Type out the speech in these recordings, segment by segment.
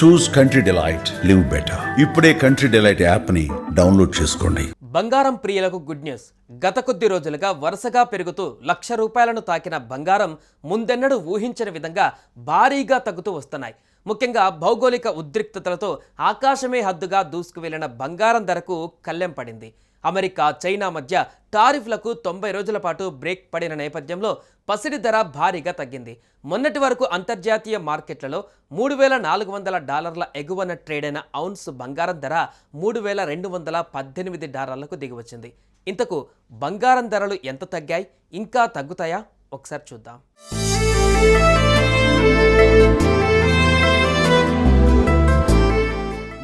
Choose Country Delight live better ఇప్పుడే country delight యాప్ని download చేసుకోండి. బంగారం ప్రియులకు గుడ్ న్యూస్. గత కొద్ది రోజులుగా వరుసగా పెరుగుతూ లక్ష రూపాయలను తాకిన బంగారం ముందెన్నడూ ఊహించని విధంగా భారీగా తగ్గుతూ వస్తున్నాయి. ముఖ్యంగా భౌగోళిక ఉద్రిక్తతలతో ఆకాశమే హద్దుగా దూసుకు వెళ్ళిన బంగారం ధరకు కళ్ళెం పడింది. అమెరికా చైనా మధ్య టారిఫ్లకు తొంభై రోజుల పాటు బ్రేక్ పడిన నేపథ్యంలో పసిడి ధర భారీగా తగ్గింది. మొన్నటి వరకు అంతర్జాతీయ మార్కెట్లలో మూడు వేల నాలుగు వందల డాలర్ల ఎగువన ట్రేడ్ అయిన ఔన్స్ బంగారం ధర మూడు వేల రెండు వందల పద్దెనిమిది డాలర్లకు దిగివచ్చింది. ఇంతకు బంగారం ధరలు ఎంత తగ్గాయి? ఇంకా తగ్గుతాయా? ఒకసారి చూద్దాం.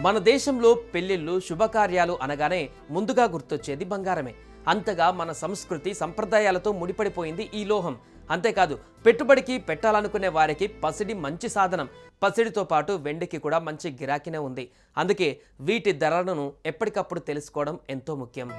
మన దేశంలో పెళ్ళిళ్ళు శుభకార్యాలు అనగానే ముందుగా గుర్తొచ్చేది బంగారమే. అంతగా మన సంస్కృతి సంప్రదాయాలతో ముడిపడిపోయింది ఈ లోహం. అంతేకాదు పెట్టుబడికి పెట్టాలనుకునే వారికి పసిడి మంచి సాధనం. పసిడితో పాటు వెండికి కూడా మంచి గిరాకీనే ఉంది. అందుకే వీటి ధరలను ఎప్పటికప్పుడు తెలుసుకోవడం ఎంతో ముఖ్యం.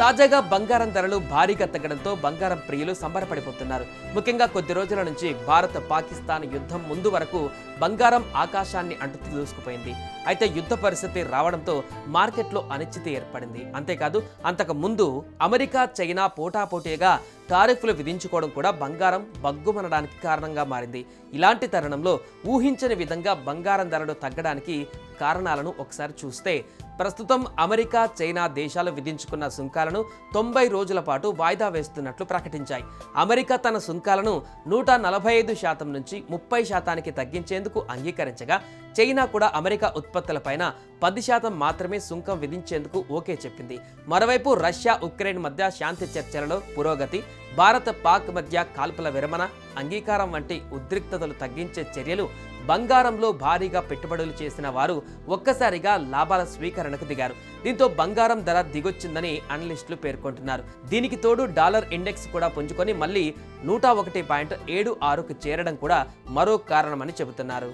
తాజాగా బంగారం ధరలు భారీగా తగ్గడంతో బంగారం ప్రియులు సంబరపడిపోతున్నారు. ముఖ్యంగా కొద్ది రోజుల నుంచి భారత్ పాకిస్తాన్ యుద్ధం ముందు వరకు బంగారం ఆకాశాన్ని అంటుతూ దూసుకుపోయింది. అయితే యుద్ధ పరిస్థితి రావడంతో మార్కెట్లో అనిశ్చితి ఏర్పడింది. అంతేకాదు అంతకు ముందు అమెరికా చైనా పోటాపోటీగా టారిఫ్లు విధించుకోవడం కూడా బంగారం బగ్గుమనడానికి కారణంగా మారింది. ఇలాంటి తరుణంలో ఊహించని విధంగా బంగారం ధరలు తగ్గడానికి కారణాలను ఒకసారి చూస్తే ప్రస్తుతం అమెరికా చైనా దేశాలు విధించుకున్న సుంకాలను తొంభై రోజుల పాటు వాయిదా వేస్తున్నట్లు ప్రకటించాయి. అమెరికా తన సుంకాలను నూట నలభై ఐదు శాతం నుంచి ముప్పై శాతానికి తగ్గించేందుకు అంగీకరించగా చైనా కూడా అమెరికా ఉత్పత్తులపైన పది శాతం మాత్రమే సుంకం విధించేందుకు ఓకే చెప్పింది. మరోవైపు రష్యా ఉక్రెయిన్ మధ్య శాంతి చర్చలలో పురోగతి భారత్ పాక్ మధ్య కాల్పుల విరమణ అంగీకారం వంటి ఉద్రిక్తతలు తగ్గించే చర్యలు బంగారంలో భారీగా పెట్టుబడులు చేసిన వారు ఒక్కసారిగా లాభాల స్వీకరణకు దిగారు. దీంతో బంగారం ధర దిగొచ్చిందని అనలిస్టులు పేర్కొంటున్నారు. దీనికి తోడు డాలర్ ఇండెక్స్ కూడా పుంజుకొని మళ్ళీ నూట ఒకటి పాయింట్ ఏడు ఆరుకు చేరడం కూడా మరో కారణమని చెబుతున్నారు.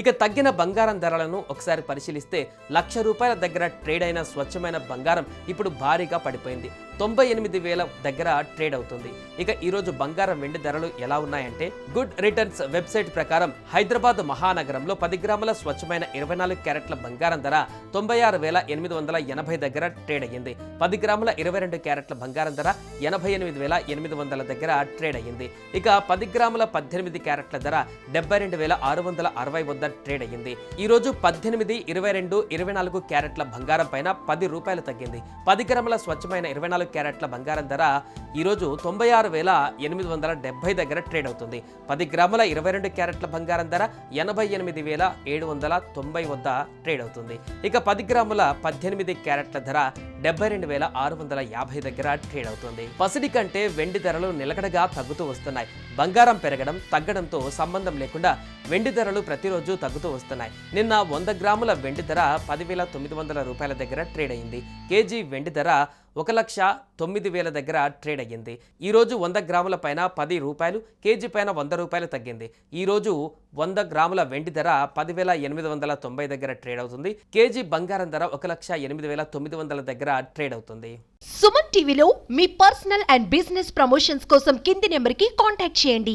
ఇక తగ్గిన బంగారం ధరలను ఒకసారి పరిశీలిస్తే లక్ష రూపాయల దగ్గర ట్రేడ్ అయిన స్వచ్ఛమైన బంగారం ఇప్పుడు భారీగా పడిపోయింది. తొంభై ఎనిమిది వేల దగ్గర ట్రేడ్ అవుతుంది. ఇక ఈరోజు బంగారం వెండి ధరలు ఎలా ఉన్నాయంటే గుడ్ రిటర్న్స్ వెబ్సైట్ ప్రకారం హైదరాబాద్ మహానగరంలో పది గ్రాముల స్వచ్ఛమైన ఇరవై నాలుగు క్యారెట్ల బంగారం ధర తొంభై ఆరు వేల ఎనిమిది వందల ఎనభై దగ్గర ట్రేడ్ అయ్యింది. పది గ్రాముల ఇరవై రెండు క్యారెట్ల బంగారం ధర ఎనభై ఎనిమిది వేల ఎనిమిది వందల దగ్గర ట్రేడ్ అయ్యింది. ఇక పది గ్రాముల పద్దెనిమిది క్యారెట్ల ధర డెబ్బై రెండు వేల ఆరు వందల అరవై వద్ద ట్రేడ్ అయ్యింది. ఈ రోజు పద్దెనిమిది ఇరవై రెండు ఇరవై నాలుగు క్యారెట్ల బంగారం పైన పది రూపాయలు తగ్గింది. పది గ్రాముల స్వచ్ఛమైన ఇరవై నాలుగు క్యారెట్ల బంగారం ధర ఈ రోజు తొంభై ఆరు వేల ఎనిమిది వందల డెబ్బై దగ్గర ట్రేడ్ అవుతుంది. పది గ్రాముల ఇరవై రెండు క్యారెట్ల బంగారం ధర ఎనభై ఎనిమిది వేల ఏడు వందల తొంభై వద్ద ట్రేడ్ అవుతుంది. ఇక పది గ్రాముల పద్దెనిమిది క్యారెట్ల ధర డెబ్బై రెండు వేల ఆరు వందల యాభై దగ్గర ట్రేడ్ అవుతుంది పసిడి కంటే వెండి ధరలు నిలకడగా తగ్గుతూ వస్తున్నాయి. బంగారం పెరగడం తగ్గడంతో సంబంధం లేకుండా వెండి ధరలు ప్రతిరోజు తగ్గుతూ వస్తున్నాయి. నిన్న వంద గ్రాముల వెండి ధర పదివేల తొమ్మిది వందల రూపాయల దగ్గర ట్రేడ్ అయింది కేజీ వెండి ధర ఒక లక్ష తొమ్మిది వేల దగ్గర ట్రేడ్ అయ్యింది. ఈరోజు వంద గ్రాముల పైన పది రూపాయలు కేజీ పైన వంద రూపాయలు తగ్గింది. ఈరోజు వంద గ్రాముల వెండి ధర పదివేల ఎనిమిది వందల తొంభై దగ్గర ట్రేడ్ అవుతుంది. కేజీ బంగారం ధర ఒక లక్ష ఎనిమిది వేల తొమ్మిది వందల దగ్గర ట్రేడ్ అవుతుంది. సుమన్ టీవీలో మీ పర్సనల్ అండ్ బిజినెస్ ప్రమోషన్స్ కోసం కింది నెంబర్కి కాంటాక్ట్ చేయండి.